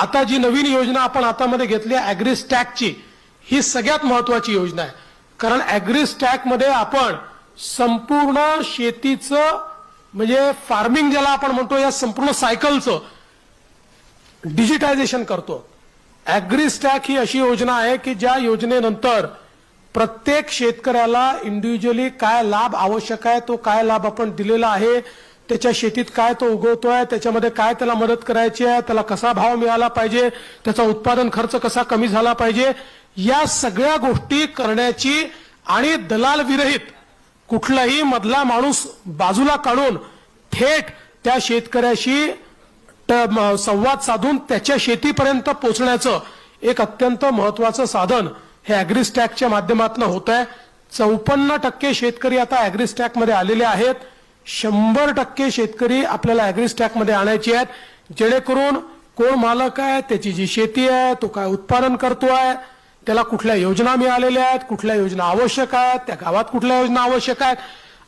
आता जी नवीन योजना आपण हातामध्ये घेतली आहे अॅग्रिस्टॅकची ही सगळ्यात महत्वाची योजना आहे. कारण अॅग्रिस्टॅकमध्ये आपण संपूर्ण शेतीचं म्हणजे फार्मिंग ज्याला आपण म्हणतो या संपूर्ण सायकलचं डिजिटायझेशन करतो. अॅग्रिस्टॅक ही अशी योजना आहे की ज्या योजनेनंतर प्रत्येक शेतकऱ्याला इंडिव्हिज्युअली काय लाभ आवश्यक आहे तो काय लाभ आपण दिलेला आहे त्याच्या शेतीत काय तो उगवतोय त्याच्यामध्ये काय त्याला मदत करायची आहे त्याला कसा भाव मिळाला पाहिजे त्याचा उत्पादन खर्च कसा कमी झाला पाहिजे या सगळ्या गोष्टी करण्याची आणि दलाल विरहित कुठलाही मधला माणूस बाजूला काढून थेट त्या शेतकऱ्याशी संवाद साधून त्याच्या शेतीपर्यंत पोहोचण्याचं एक अत्यंत महत्वाचं साधन हे अॅग्रिस्टॅकच्या माध्यमातून होत आहे चौपन्न टक्के शेतकरी आता अॅग्रिस्टॅकमध्ये आलेले आहेत. शंभर टक्के शेतकरी आपल्याला अॅग्रीस्टॅकमध्ये आणायचे आहेत. जेणेकरून कोण मालक आहे त्याची जी शेती आहे तो काय उत्पादन करतो आहे त्याला कुठल्या योजना मिळालेल्या आहेत कुठल्या योजना आवश्यक आहेत त्या गावात कुठल्या योजना आवश्यक आहेत.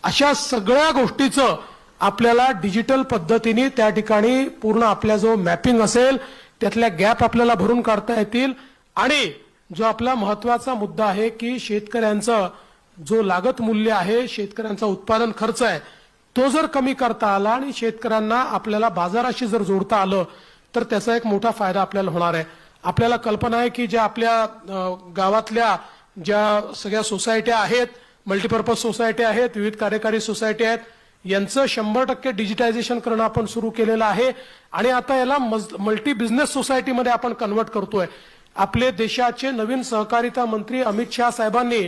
अशा सगळ्या गोष्टीचं आपल्याला डिजिटल पद्धतीने त्या ठिकाणी पूर्ण आपल्या जो मॅपिंग असेल त्यातल्या गॅप आपल्याला भरून काढता येतील. आणि जो आपला महत्त्वाचा मुद्दा आहे की शेतकऱ्यांचं जो लागत मूल्य आहे शेतकऱ्यांचा उत्पादन खर्च आहे तो जर कमी करता आला आणि शेतकऱ्यांना आपल्याला बाजाराशी जर जोडता आलं तर त्याचा एक मोठा फायदा आपल्याला होणार आहे. आपल्याला कल्पना आहे की ज्या आपल्या गावातल्या ज्या सगळ्या सोसायट्या आहेत मल्टीपर्पज सोसायटी आहेत विविध कार्यकारी सोसायटी आहेत यांचं शंभर टक्के डिजिटायझेशन करणं आपण सुरू केलेलं आहे आणि आता याला मल्टी बिझनेस सोसायटीमध्ये आपण कन्वर्ट करतोय. आपले देशाचे नवीन सहकारिता मंत्री अमित शहा साहेबांनी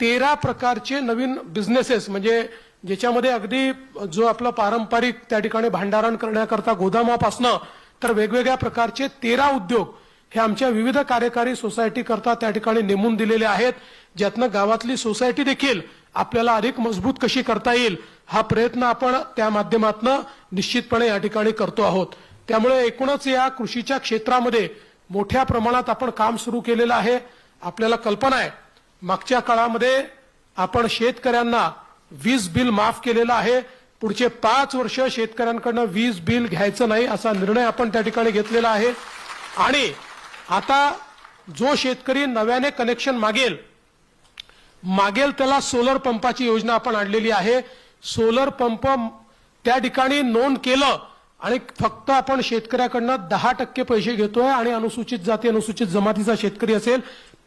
तेरा प्रकारचे नवीन बिझनेसेस म्हणजे ज्याच्यामध्ये अगदी जो आपला पारंपरिक त्या ठिकाणी भांडारण करण्याकरता गोदामापासनं तर वेगवेगळ्या प्रकारचे तेरा उद्योग हे आमच्या विविध कार्यकारी सोसायटी करता त्या ठिकाणी नेमून दिलेले आहेत ज्यातनं गावातली सोसायटी देखील आपल्याला अधिक मजबूत कशी करता येईल हा प्रयत्न आपण त्या माध्यमातून निश्चितपणे या ठिकाणी करतो आहोत. त्यामुळे एकूणच या कृषीच्या क्षेत्रामध्ये मोठ्या प्रमाणात आपण काम सुरू केलेलं आहे आपल्याला कल्पना आहे. मागच्या काळामध्ये आपण शेतकऱ्यांना वीज बिल माफ केलेलं आहे. पुढचे पाच वर्ष शेतकऱ्यांकडनं वीज बिल घ्यायचं नाही असा निर्णय आपण त्या ठिकाणी घेतलेला आहे. आणि आता जो शेतकरी नव्याने कनेक्शन मागेल मागेल त्याला सोलर पंपाची योजना आपण आणलेली आहे. सोलर पंप त्या ठिकाणी नोंद केलं आणि फक्त आपण शेतकऱ्याकडनं दहा टक्के पैसे घेतोय आणि अनुसूचित जाती अनुसूचित जमातीचा शेतकरी असेल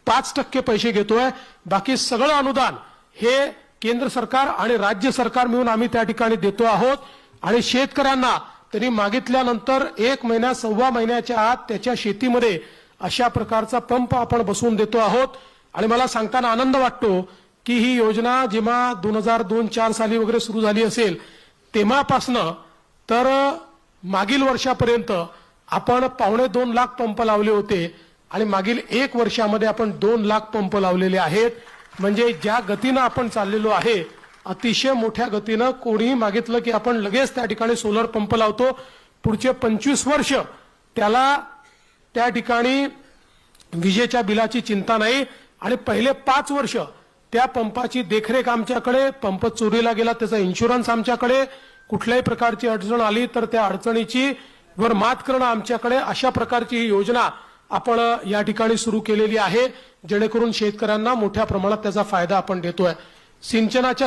पाच टक्के पैसे घेतोय. बाकी सगळं अनुदान हे केंद्र सरकार आणि राज्य सरकार मिळून आम्ही त्या ठिकाणी देतो आहोत. आणि शेतकऱ्यांना त्यांनी मागितल्यानंतर एक महिन्या सव्वा महिन्याच्या आत त्याच्या शेतीमध्ये अशा प्रकारचा पंप आपण बसवून देतो आहोत. आणि मला सांगताना आनंद वाटतो की ही योजना जेव्हा दोन हजार दोन चार साली वगैरे सुरू झाली असेल तेव्हापासनं तर मागील वर्षापर्यंत आपण पावणे दोन लाख पंप लावले होते. आणि मागील एक वर्षामध्ये आपण दोन लाख पंप लावलेले आहेत. म्हणजे ज्या गतीनं आपण चाललेलो आहे अतिशय मोठ्या गतीनं कोणीही मागितलं की आपण लगेच त्या ठिकाणी सोलर पंप लावतो. पुढचे पंचवीस वर्ष त्याला त्या ठिकाणी विजेच्या बिलाची चिंता नाही. आणि पहिले पाच वर्ष त्या पंपाची देखरेख आमच्याकडे पंप चोरीला गेला त्याचा इन्शुरन्स आमच्याकडे. कुठल्याही प्रकारची अडचण आली तर त्या अडचणीची वर मात करणं आमच्याकडे. अशा प्रकारची ही योजना आपण या ठिकाणी सुरू केलेली आहे. जेणेकरून शेतकऱ्यांना मोठ्या प्रमाणात त्याचा फायदा आपण देतोय. सिंचनाच्या